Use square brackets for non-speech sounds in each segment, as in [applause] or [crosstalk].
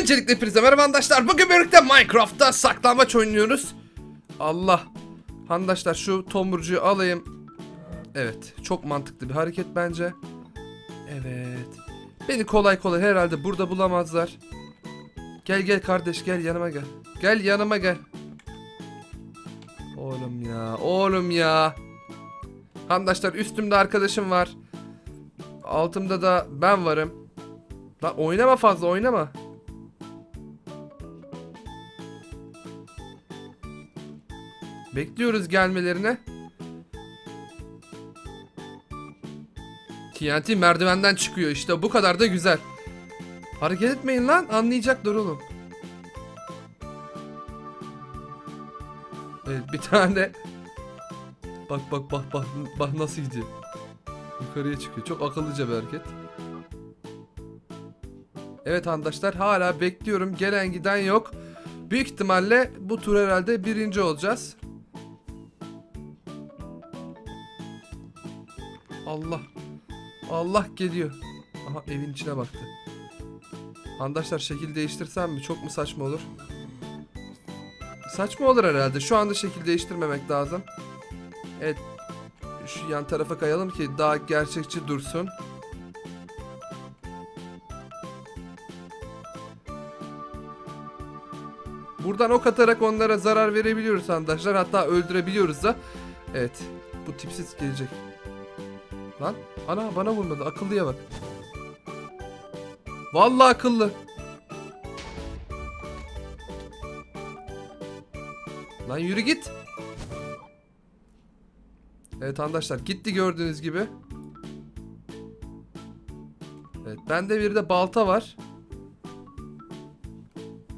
Öncelikle hepinize merhaba arkadaşlar. Bugün birlikte Minecraft'ta saklambaç oynuyoruz. Allah. Arkadaşlar şu tomurcuyu alayım. Evet. Çok mantıklı bir hareket bence. Evet. Beni kolay kolay herhalde burada bulamazlar. Gel gel kardeş gel yanıma gel. Gel yanıma gel. Oğlum ya. Oğlum ya. Arkadaşlar üstümde arkadaşım var. Altımda da ben varım. Lan oynama fazla oynama. Bekliyoruz gelmelerine. TNT merdivenden çıkıyor işte bu kadar da güzel. Hareket etmeyin lan anlayacaklar oğlum. Evet bir tane Bak bak bak bak bak nasıl gidiyor. Yukarıya çıkıyor. Çok akıllıca bir hareket. Evet arkadaşlar hala bekliyorum. Gelen giden yok. Büyük ihtimalle bu tur herhalde birinci olacağız. Allah. Allah geliyor. Aha evin içine baktı. Arkadaşlar şekil değiştirsem mi? Çok mu saçma olur? Saçma olur herhalde. Şu anda şekil değiştirmemek lazım. Evet. Şu yan tarafa kayalım ki daha gerçekçi dursun. Buradan ok atarak onlara zarar verebiliyoruz arkadaşlar. Hatta öldürebiliyoruz da. Evet. Bu tipsiz gelecek. Lan ana bana vurmadı. Akıllıya bak. Vallahi akıllı. Lan yürü git. Evet arkadaşlar gitti gördüğünüz gibi. Evet bende bir de balta var.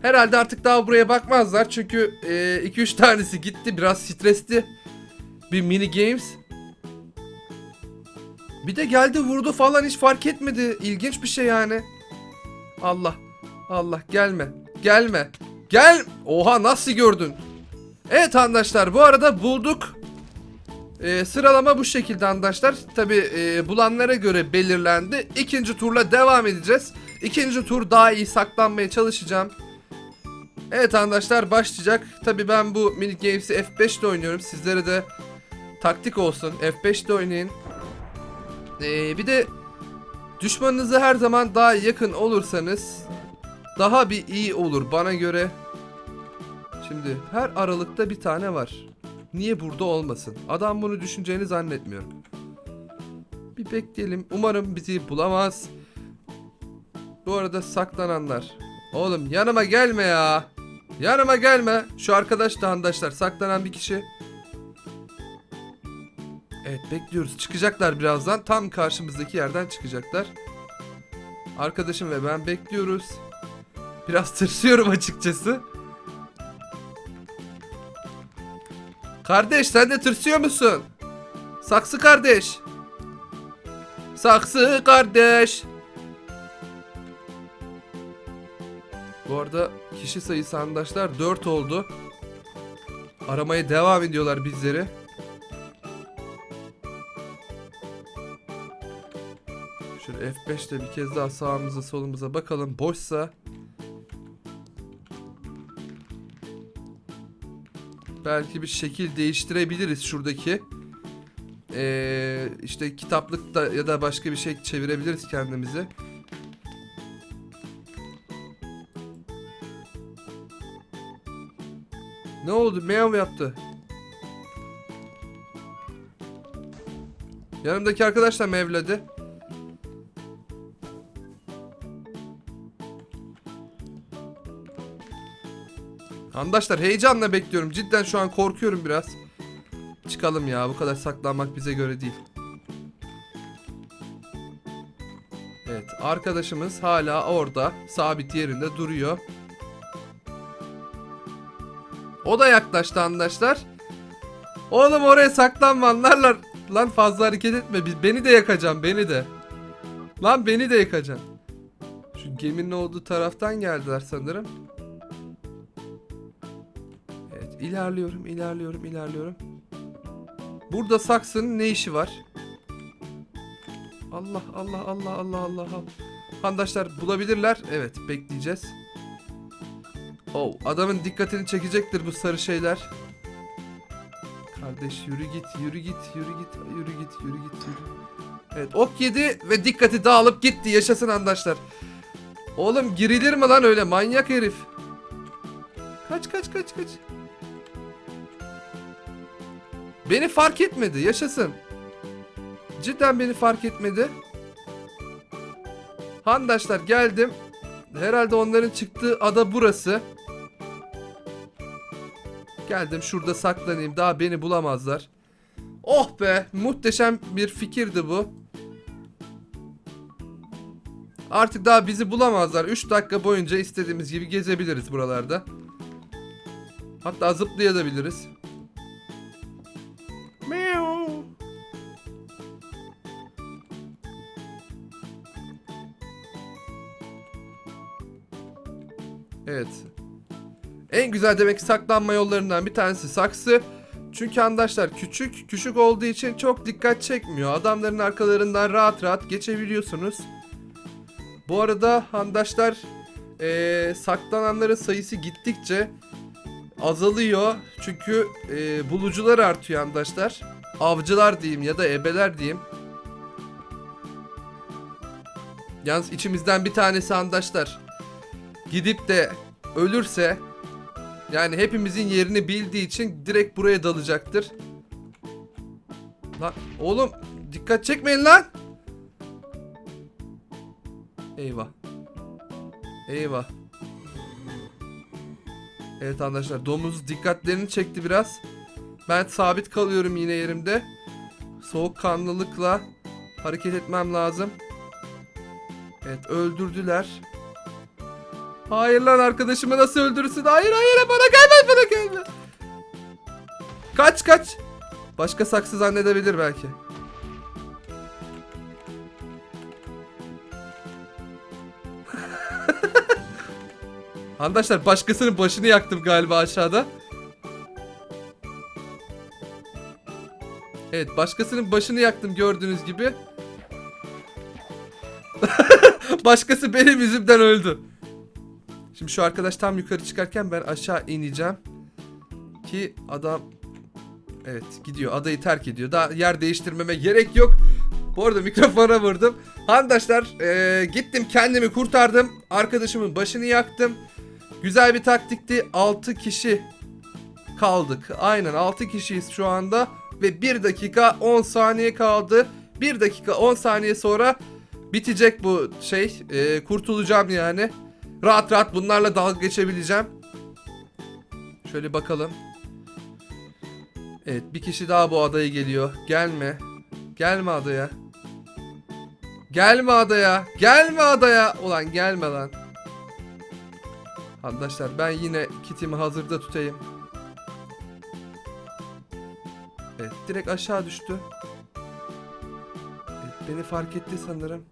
Herhalde artık daha buraya bakmazlar çünkü 2-3 tanesi gitti biraz stresli bir mini games. Bir de geldi vurdu falan hiç fark etmedi. İlginç bir şey yani. Allah. Allah gelme. Gelme. Gel. Oha nasıl gördün? Evet arkadaşlar bu arada bulduk. Ee, sıralama bu şekilde arkadaşlar. Tabi bulanlara göre belirlendi. İkinci turla devam edeceğiz. İkinci tur daha iyi saklanmaya çalışacağım. Evet arkadaşlar başlayacak. Tabi ben bu mini games'i F5'te oynuyorum. Sizlere de taktik olsun. F5'te oynayın. Ee, bir de düşmanınıza her zaman daha yakın olursanız daha bir iyi olur bana göre. Şimdi her aralıkta bir tane var. Niye burada olmasın? Adam bunu düşüneceğini zannetmiyorum. Bir bekleyelim. Umarım bizi bulamaz. Bu arada saklananlar. Oğlum yanıma gelme ya. Yanıma gelme. Şu arkadaş da arkadaşlar saklanan bir kişi. Evet bekliyoruz. Çıkacaklar birazdan. Tam karşımızdaki yerden çıkacaklar. Arkadaşım ve ben bekliyoruz. Biraz tırsıyorum açıkçası. Kardeş sen de tırsıyor musun? Saksı kardeş. Saksı kardeş. Bu arada kişi sayısı arkadaşlar 4 oldu. Aramaya devam ediyorlar bizleri. Şöyle F5'te bir kez daha sağımıza solumuza bakalım. Boşsa belki bir şekil değiştirebiliriz şuradaki. Ee, işte kitaplıkta ya da başka bir şey çevirebiliriz kendimizi. Ne oldu? Meow yaptı. Yanımdaki arkadaş da mevledi. Arkadaşlar heyecanla bekliyorum. Cidden şu an korkuyorum biraz. Çıkalım ya. Bu kadar saklanmak bize göre değil. Evet. Arkadaşımız hala orada. Sabit yerinde duruyor. O da yaklaştı arkadaşlar. Oğlum oraya saklanma anlarlar. Lan fazla hareket etme. Beni de yakacağım. Beni de. Lan beni de yakacaksın. Şu geminin olduğu taraftan geldiler sanırım. İlerliyorum ilerliyorum ilerliyorum. Burada saksının ne işi var? Allah Allah Allah Allah Allah. Arkadaşlar bulabilirler. Evet bekleyeceğiz. Oh, adamın dikkatini çekecektir bu sarı şeyler. Kardeş yürü git, yürü git, yürü git, yürü git, yürü git, yürü. Evet, ok yedi ve dikkati dağılıp gitti. Yaşasın arkadaşlar. Oğlum girilir mi lan öyle manyak herif? Kaç kaç kaç kaç. Beni fark etmedi. Yaşasın. Cidden beni fark etmedi. Handaşlar geldim. Herhalde onların çıktığı ada burası. Geldim şurada saklanayım. Daha beni bulamazlar. Oh be muhteşem bir fikirdi bu. Artık daha bizi bulamazlar. 3 dakika boyunca istediğimiz gibi gezebiliriz buralarda. Hatta zıplayabiliriz. Güzel demek ki saklanma yollarından bir tanesi saksı. Çünkü arkadaşlar küçük, küçük olduğu için çok dikkat çekmiyor. Adamların arkalarından rahat rahat geçebiliyorsunuz. Bu arada handaşlar eee, saklananların sayısı gittikçe azalıyor. Çünkü eee, bulucular artıyor handaşlar. Avcılar diyeyim ya da ebeler diyeyim. Yalnız içimizden bir tanesi handaşlar gidip de ölürse yani hepimizin yerini bildiği için direkt buraya dalacaktır. Lan oğlum dikkat çekmeyin lan. Eyvah. Eyvah. Evet arkadaşlar domuz dikkatlerini çekti biraz. Ben sabit kalıyorum yine yerimde. Soğukkanlılıkla hareket etmem lazım. Evet öldürdüler. Hayır lan arkadaşımı nasıl öldürürsün? Hayır hayır bana gelme bana gelme. Kaç kaç. Başka saksı zannedebilir belki. [laughs] Arkadaşlar başkasının başını yaktım galiba aşağıda. Evet başkasının başını yaktım gördüğünüz gibi. [laughs] Başkası benim yüzümden öldü. Şimdi şu arkadaş tam yukarı çıkarken ben aşağı ineceğim. Ki adam evet gidiyor adayı terk ediyor. Daha yer değiştirmeme gerek yok. Bu arada mikrofona vurdum. Arkadaşlar eee, gittim kendimi kurtardım. Arkadaşımın başını yaktım. Güzel bir taktikti. 6 kişi kaldık. Aynen 6 kişiyiz şu anda. Ve 1 dakika 10 saniye kaldı. 1 dakika 10 saniye sonra bitecek bu şey. Eee, kurtulacağım yani. Rahat rahat bunlarla dalga geçebileceğim. Şöyle bakalım. Evet bir kişi daha bu adaya geliyor. Gelme. Gelme adaya. Gelme adaya. Gelme adaya. Ulan gelme lan. Arkadaşlar ben yine kitimi hazırda tutayım. Evet direkt aşağı düştü. Evet, beni fark etti sanırım.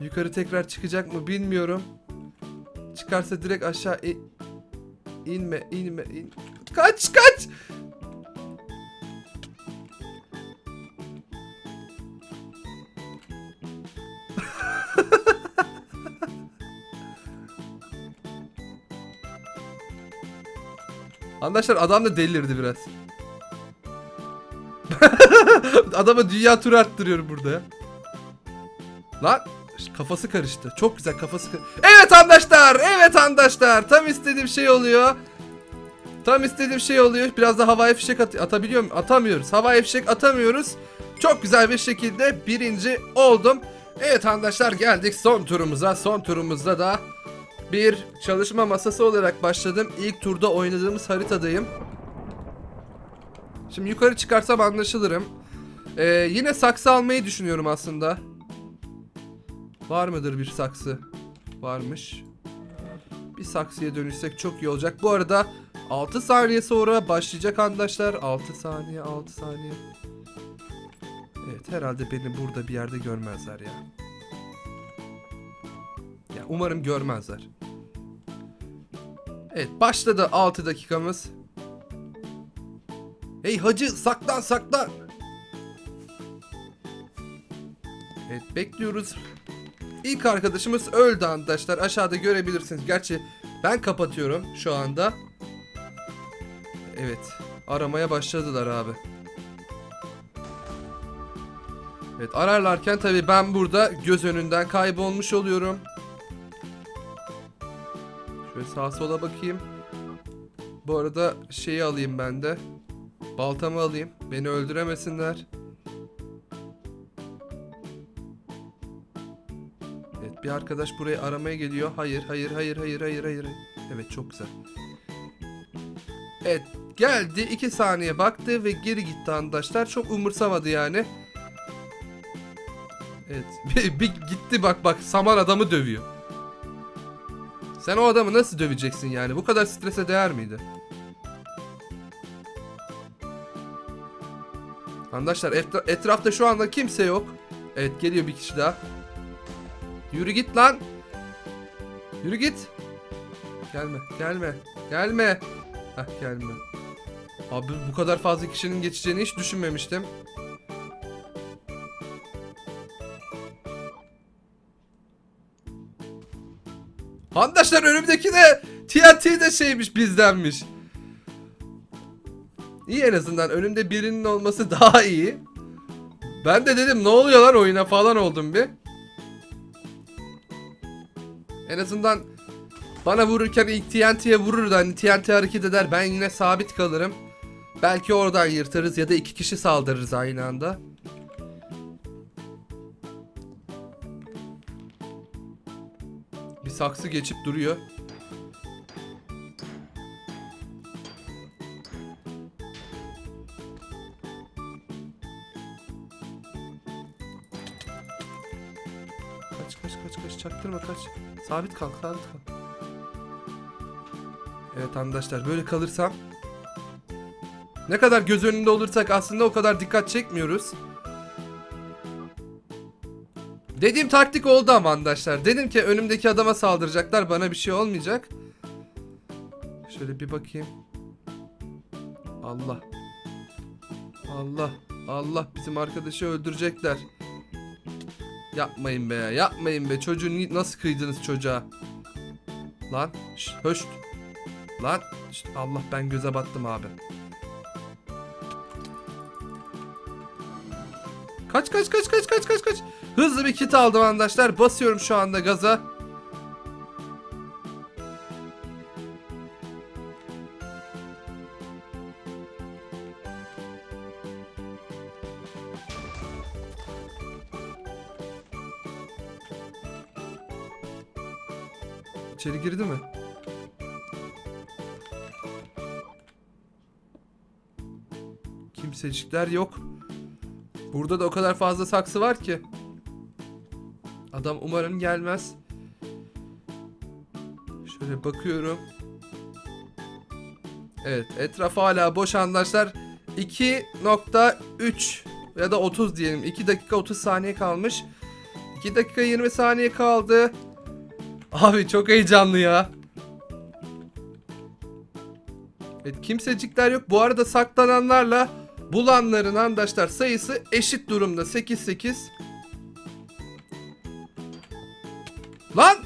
Yukarı tekrar çıkacak mı bilmiyorum. Çıkarsa direkt aşağı in... inme inme in. Kaç kaç. [laughs] Arkadaşlar adam da delirdi biraz. [laughs] Adama dünya turu arttırıyorum burada. Lan kafası karıştı. Çok güzel kafası kar- Evet arkadaşlar. Evet arkadaşlar. Tam istediğim şey oluyor. Tam istediğim şey oluyor. Biraz da havai fişek at- atabiliyor muyum? Atamıyoruz. Havai fişek atamıyoruz. Çok güzel bir şekilde birinci oldum. Evet arkadaşlar geldik son turumuza. Son turumuzda da bir çalışma masası olarak başladım. İlk turda oynadığımız haritadayım. Şimdi yukarı çıkarsam anlaşılırım. Ee, yine saksı almayı düşünüyorum aslında. Var mıdır bir saksı? Varmış. Bir saksıya dönüşsek çok iyi olacak. Bu arada 6 saniye sonra başlayacak arkadaşlar. 6 saniye, 6 saniye. Evet herhalde beni burada bir yerde görmezler ya. Ya umarım görmezler. Evet başladı 6 dakikamız. Hey hacı saklan saklan. Evet bekliyoruz. İlk arkadaşımız öldü arkadaşlar. Aşağıda görebilirsiniz. Gerçi Ben kapatıyorum şu anda. Evet. Aramaya başladılar abi. Evet ararlarken tabii ben burada göz önünden kaybolmuş oluyorum. Şöyle sağa sola bakayım. Bu arada şeyi alayım ben de. Baltamı alayım. Beni öldüremesinler. Bir arkadaş burayı aramaya geliyor. Hayır hayır hayır hayır hayır hayır. Evet çok güzel. Evet geldi 2 saniye baktı ve geri gitti arkadaşlar. Çok umursamadı yani. Evet [laughs] bir, bir gitti bak bak saman adamı dövüyor. Sen o adamı nasıl döveceksin yani? Bu kadar strese değer miydi? Arkadaşlar etra- etrafta şu anda kimse yok. Evet geliyor bir kişi daha. Yürü git lan. Yürü git. Gelme, gelme, gelme. Heh gelme. Abi bu kadar fazla kişinin geçeceğini hiç düşünmemiştim. Arkadaşlar önümdeki de TNT de şeymiş bizdenmiş. İyi en azından önümde birinin olması [laughs] daha iyi. Ben de dedim ne oluyor lan oyuna falan oldum bir. En azından bana vururken ilk TNT'ye vurur da hani TNT hareket eder ben yine sabit kalırım. Belki oradan yırtarız ya da iki kişi saldırırız aynı anda. Bir saksı geçip duruyor. Sabit kal sabit kal. Evet arkadaşlar böyle kalırsam ne kadar göz önünde olursak aslında o kadar dikkat çekmiyoruz. Dediğim taktik oldu ama arkadaşlar. Dedim ki önümdeki adama saldıracaklar bana bir şey olmayacak. Şöyle bir bakayım. Allah. Allah. Allah bizim arkadaşı öldürecekler. Yapmayın be ya. Yapmayın be. Çocuğu ni- nasıl kıydınız çocuğa? Lan. Şşt, höşt. Lan. Şşt, Allah ben göze battım abi. Kaç kaç kaç kaç kaç kaç kaç. Hızlı bir kit aldım arkadaşlar. Basıyorum şu anda gaza. İçeri girdi mi? Kimsecikler yok. Burada da o kadar fazla saksı var ki. Adam umarım gelmez. Şöyle bakıyorum. Evet etraf hala boş arkadaşlar. 2.3 ya da 30 diyelim. 2 dakika 30 saniye kalmış. 2 dakika 20 saniye kaldı. Abi çok heyecanlı ya. Evet kimsecikler yok. Bu arada saklananlarla bulanların arkadaşlar sayısı eşit durumda. 8-8. Lan!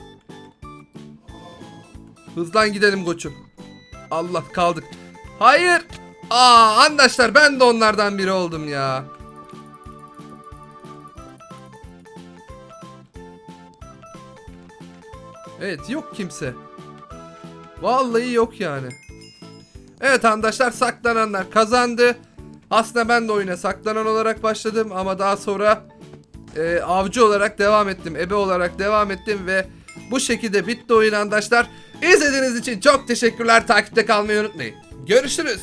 Hızlan gidelim koçum. Allah kaldık. Hayır. Aa arkadaşlar ben de onlardan biri oldum ya. Evet yok kimse. Vallahi yok yani. Evet arkadaşlar saklananlar kazandı. Aslında ben de oyuna saklanan olarak başladım ama daha sonra e, avcı olarak devam ettim. Ebe olarak devam ettim ve bu şekilde bitti oyun arkadaşlar. İzlediğiniz için çok teşekkürler. Takipte kalmayı unutmayın. Görüşürüz.